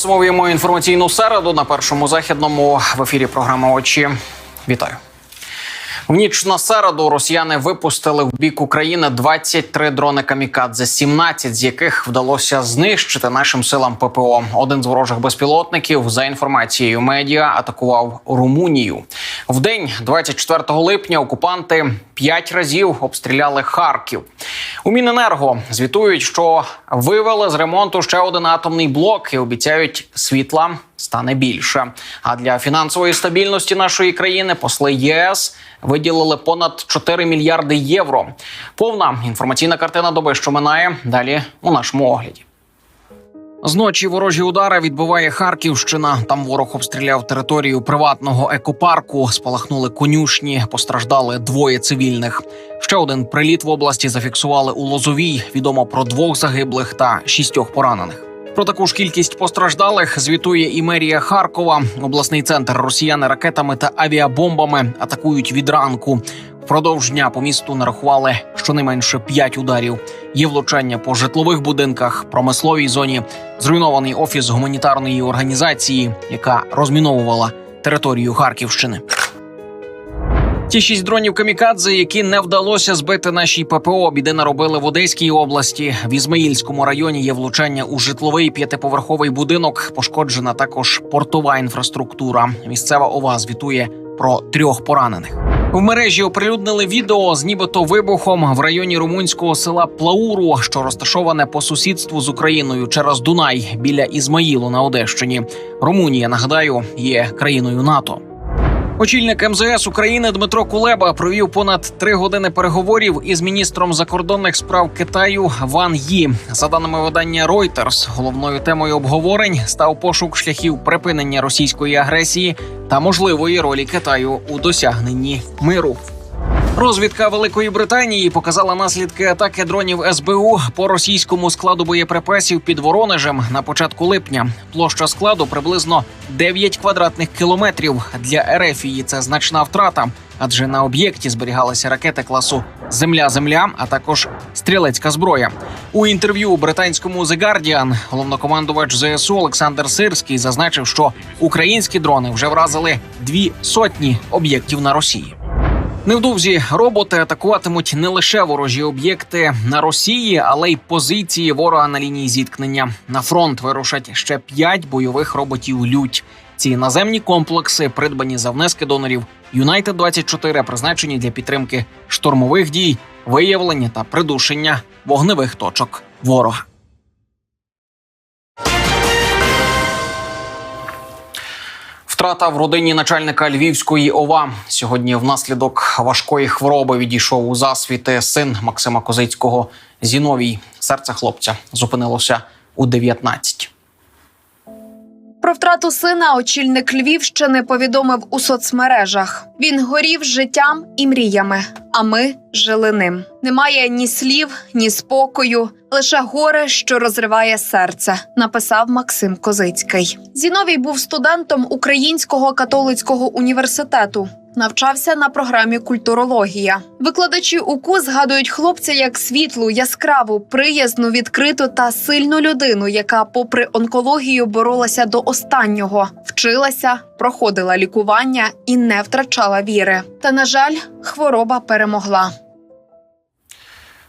Підсумовуємо інформаційну середу на першому західному в ефірі програми Очі. Вітаю. В ніч на середу росіяни випустили в бік України 23 дрони камікадзе, 17 з яких вдалося знищити нашим силам ППО. Один з ворожих безпілотників, за інформацією медіа, атакував Румунію. В день 24 липня окупанти п'ять разів обстріляли Харків. У Міненерго звітують, що вивели з ремонту ще один атомний блок і обіцяють світла стане більше. А для фінансової стабільності нашої країни посли ЄС виділили понад 4 мільярди євро. Повна інформаційна картина доби, що минає далі у нашому огляді. Зночі ворожі удари відбиває Харківщина. Там ворог обстріляв територію приватного екопарку. Спалахнули конюшні, постраждали двоє цивільних. Ще один приліт в області зафіксували у Лозовій. Відомо про двох загиблих та шістьох поранених. Про таку ж кількість постраждалих звітує і мерія Харкова. Обласний центр росіяни ракетами та авіабомбами атакують від ранку. Впродовж дня по місту нарахували щонайменше п'ять ударів. Є влучання по житлових будинках, промисловій зоні, зруйнований офіс гуманітарної організації, яка розміновувала територію Харківщини. Ті шість дронів камікадзе, які не вдалося збити нашій ППО, біди наробили в Одеській області. В Ізмаїльському районі є влучання у житловий п'ятиповерховий будинок. Пошкоджена також портова інфраструктура. Місцева ова звітує про трьох поранених. В мережі оприлюднили відео з нібито вибухом в районі румунського села Плауру, що розташоване по сусідству з Україною через Дунай біля Ізмаїлу на Одещині. Румунія, нагадаю, є країною НАТО. Очільник МЗС України Дмитро Кулеба провів понад три години переговорів із міністром закордонних справ Китаю Ван Ї. За даними видання Reuters, головною темою обговорень став пошук шляхів припинення російської агресії та можливої ролі Китаю у досягненні миру. Розвідка Великої Британії показала наслідки атаки дронів СБУ по російському складу боєприпасів під Воронежем на початку липня. Площа складу приблизно 9 квадратних кілометрів. Для Ерефії це значна втрата, адже на об'єкті зберігалися ракети класу Земля-Земля, а також стрілецька зброя. У інтерв'ю британському The Guardian головнокомандувач ЗСУ Олександр Сирський зазначив, що українські дрони вже вразили дві сотні об'єктів на Росії. Невдовзі роботи атакуватимуть не лише ворожі об'єкти на Росії, але й позиції ворога на лінії зіткнення. На фронт вирушать ще п'ять бойових роботів. Лють ці наземні комплекси, придбані за внески донорів Юнайтед 24 призначені для підтримки штурмових дій, виявлення та придушення вогневих точок ворога. Втрата в родині начальника Львівської ОВА сьогодні внаслідок важкої хвороби відійшов у засвіти син Максима Козицького Зіновій. Серце хлопця зупинилося у 19. Втрату сина очільник Львівщини повідомив у соцмережах. Він горів життям і мріями, а ми жили ним. Немає ні слів, ні спокою, лише горе, що розриває серце. Написав Максим Козицький. Зіновій був студентом Українського католицького університету. Навчався на програмі культурологія. Викладачі УКУ згадують хлопця як світлу, яскраву, приязну, відкриту та сильну людину, яка, попри онкологію, боролася до останнього, вчилася, проходила лікування і не втрачала віри. Та на жаль, хвороба перемогла.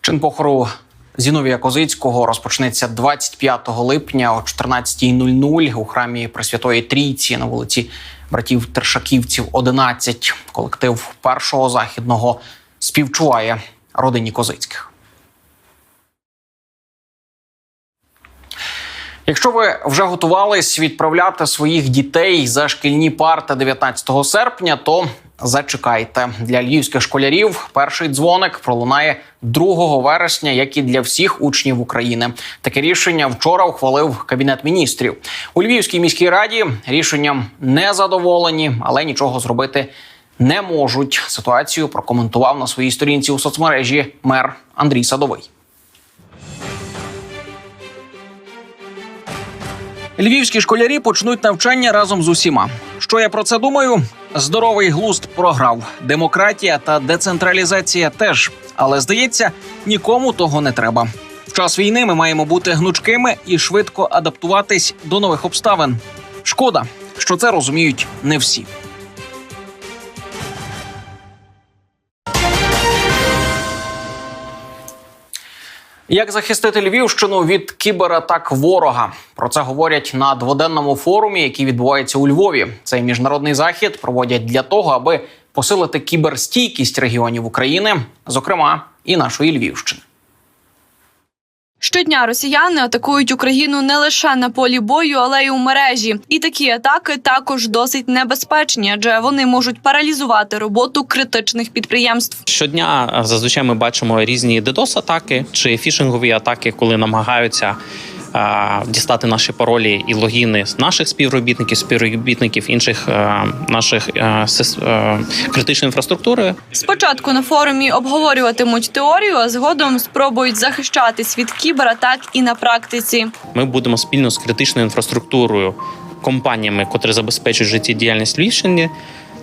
Чин похору Зіновія Козицького розпочнеться 25 липня о 14.00 у храмі Пресвятої Трійці на вулиці братів Тершаківців, 11. Колектив першого західного співчуває родині Козицьких. Якщо ви вже готувались відправляти своїх дітей за шкільні парти 19 серпня, то зачекайте для львівських школярів. Перший дзвоник пролунає 2 вересня, як і для всіх учнів України. Таке рішення вчора ухвалив кабінет міністрів у Львівській міській раді. Рішенням не задоволені, але нічого зробити не можуть. Ситуацію прокоментував на своїй сторінці у соцмережі мер Андрій Садовий. Львівські школярі почнуть навчання разом з усіма. Що я про це думаю? Здоровий глузд програв. Демократія та децентралізація теж. Але здається, нікому того не треба. В час війни ми маємо бути гнучкими і швидко адаптуватись до нових обставин. Шкода, що це розуміють не всі. Як захистити Львівщину від кібератак ворога? Про це говорять на дводенному форумі, який відбувається у Львові. Цей міжнародний захід проводять для того, аби посилити кіберстійкість регіонів України, зокрема і нашої Львівщини. Щодня росіяни атакують Україну не лише на полі бою, але й у мережі. І такі атаки також досить небезпечні, адже вони можуть паралізувати роботу критичних підприємств. Щодня е, зазвичай ми бачимо різні DDoS-атаки чи фішингові атаки, коли намагаються дістати наші паролі і логіни з наших співробітників, співробітників інших е, наших е, е, критичної інфраструктури. Спочатку на форумі обговорюватимуть теорію, а згодом спробують захищатись від кібератак і на практиці. Ми будемо спільно з критичною інфраструктурою, компаніями, котрі забезпечують життєдіяльність Львівщини,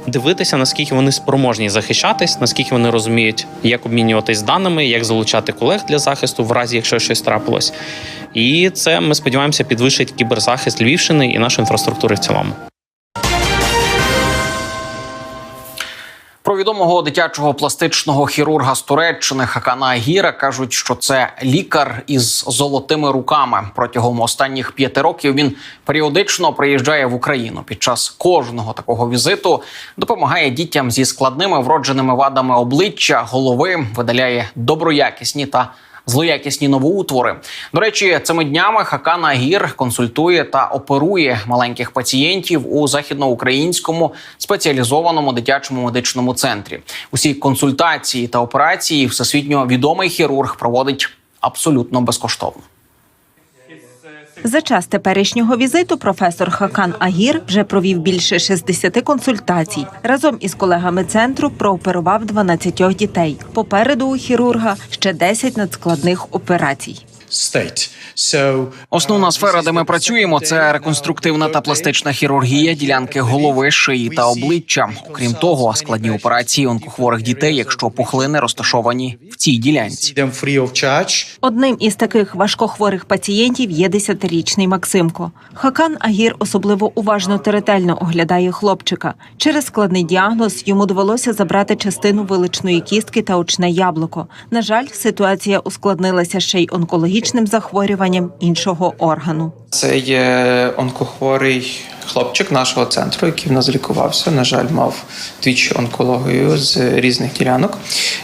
дивитися, наскільки вони спроможні захищатись, наскільки вони розуміють, як обмінюватись даними, як залучати колег для захисту, в разі якщо щось трапилось. І це ми сподіваємося підвищить кіберзахист Львівщини і нашої інфраструктури в цілому. Про відомого дитячого пластичного хірурга з Туреччини Хакана Агіра кажуть, що це лікар із золотими руками. Протягом останніх п'яти років він періодично приїжджає в Україну. Під час кожного такого візиту допомагає дітям зі складними вродженими вадами обличчя, голови, видаляє доброякісні та злоякісні новоутвори. До речі, цими днями Хакан Агір консультує та оперує маленьких пацієнтів у західноукраїнському спеціалізованому дитячому медичному центрі. Усі консультації та операції всесвітньо відомий хірург проводить абсолютно безкоштовно. За час теперішнього візиту професор Хакан Агір вже провів більше 60 консультацій. Разом із колегами центру прооперував 12 дітей. Попереду у хірурга ще 10 надскладних операцій. Основна сфера, де ми працюємо, це реконструктивна та пластична хірургія ділянки голови, шиї та обличчя. Окрім того, складні операції онкохворих дітей, якщо пухлини розташовані в цій ділянці. Одним із таких важкохворих пацієнтів є 10-річний Максимко. Хакан Агір особливо уважно та ретельно оглядає хлопчика. Через складний діагноз йому довелося забрати частину виличної кістки та очне яблуко. На жаль, ситуація ускладнилася ще й онкологічним захворюванням іншого органу. Це є онкохворий хлопчик нашого центру, який в нас лікувався. На жаль, мав двічі онкологію з різних ділянок.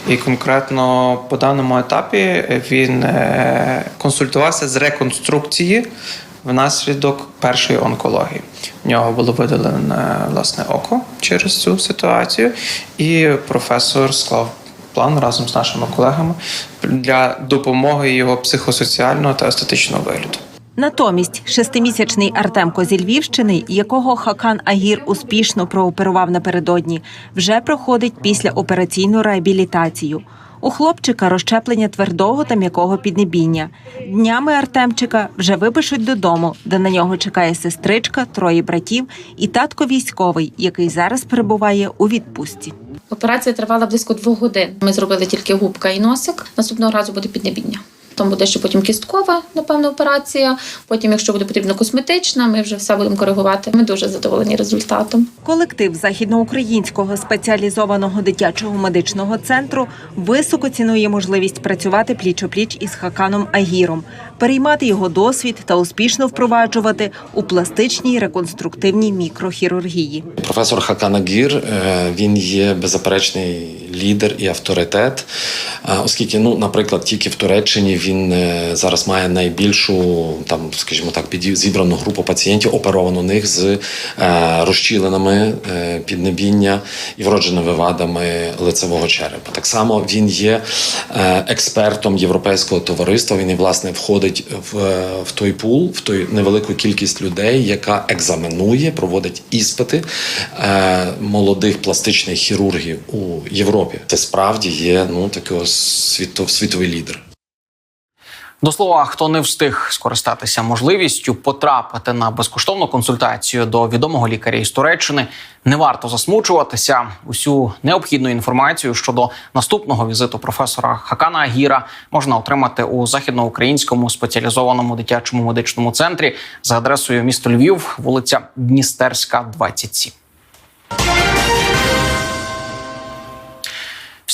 І конкретно по даному етапі він е, консультувався з реконструкції внаслідок першої онкології. В нього було видалене власне око через цю ситуацію, і професор склав план разом з нашими колегами для допомоги його психосоціального та естетичного вигляду. Натомість шестимісячний Артемко зі Львівщини, якого Хакан Агір успішно прооперував напередодні, вже проходить післяопераційну реабілітацію. У хлопчика розщеплення твердого та м'якого піднебіння. Днями Артемчика вже випишуть додому, де на нього чекає сестричка, троє братів і татко військовий, який зараз перебуває у відпустці. Операція тривала близько двох годин. Ми зробили тільки губка і носик. Наступного разу буде піднебіння. Там буде ще потім кісткова, напевно, операція. Потім, якщо буде потрібно косметична, ми вже все будемо коригувати. Ми дуже задоволені результатом. Колектив західноукраїнського спеціалізованого дитячого медичного центру високо цінує можливість працювати пліч-опліч із Хаканом Агіром, переймати його досвід та успішно впроваджувати у пластичній реконструктивній мікрохірургії. Професор Хакан Гір е, він є беззаперечний лідер і авторитет, е, оскільки, ну, наприклад, тільки в Туреччині він е, зараз має найбільшу там, скажімо так, зібрану групу пацієнтів, оперовану них з е, розчіленими е, піднебіння і вродженими вадами лицевого черепа. Так само він є експертом європейського товариства. Він і власне входить в, в той пул, в той невелику кількість людей, яка екзаменує, проводить іспити молодих пластичних хірургів у Європі. Це справді є ну такий світо, світовий лідер. До слова, хто не встиг скористатися можливістю потрапити на безкоштовну консультацію до відомого лікаря із Туреччини, не варто засмучуватися. Усю необхідну інформацію щодо наступного візиту професора Хакана Агіра можна отримати у західноукраїнському спеціалізованому дитячому медичному центрі за адресою місто Львів, вулиця Дністерська, 27.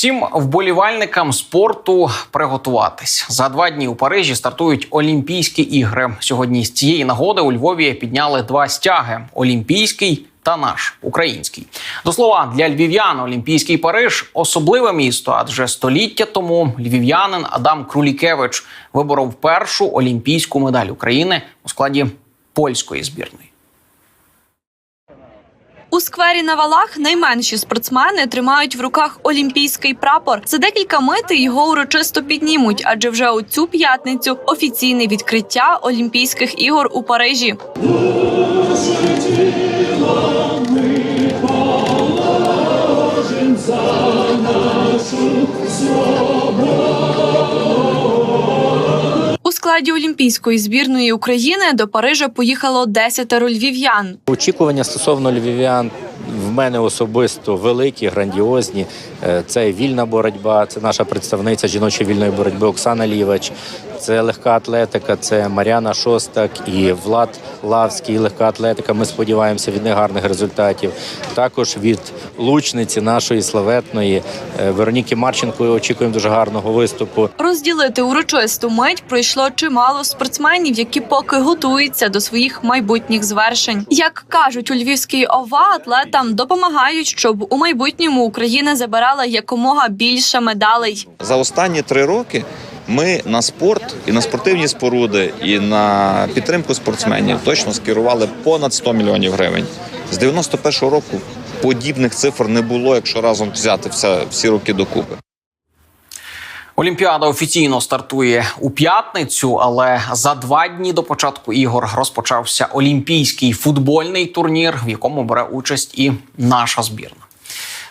Всім вболівальникам спорту приготуватись за два дні у Парижі. Стартують Олімпійські ігри. Сьогодні з цієї нагоди у Львові підняли два стяги: олімпійський та наш український. До слова, для львів'ян Олімпійський Париж особливе місто, адже століття тому львів'янин Адам Крулікевич виборов першу олімпійську медаль України у складі польської збірної. У сквері на валах найменші спортсмени тримають в руках олімпійський прапор. За декілька мити його урочисто піднімуть, адже вже у цю п'ятницю офіційне відкриття Олімпійських ігор у Парижі. У складі Олімпійської збірної України до Парижа поїхало десятеро львів'ян. Очікування стосовно львів'ян в мене особисто великі, грандіозні. Е, Це вільна боротьба, це наша представниця жіночої вільної боротьби Оксана Лівач, це легка атлетика, це Мар'яна Шостак і Влад Лавський. Легка атлетика. Ми сподіваємося від них гарних результатів. Також від лучниці нашої славетної е, Вероніки Марченко очікуємо дуже гарного виступу. Розділити урочисту мить пройшло чимало спортсменів, які поки готуються до своїх майбутніх звершень. Як кажуть у Львівській ОВА, атлетам допомагають, щоб у майбутньому Україна забирала якомога більше медалей. За останні три роки ми на спорт і на спортивні споруди, і на підтримку спортсменів точно скерували понад 100 мільйонів гривень. З 91-го року подібних цифр не було, якщо разом взяти все, всі роки докупи. Олімпіада офіційно стартує у п'ятницю, але за два дні до початку ігор розпочався олімпійський футбольний турнір, в якому бере участь і наша збірна.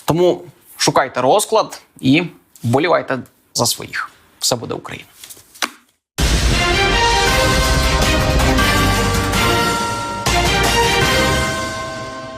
Тому шукайте розклад і вболівайте за своїх. Все буде Україна.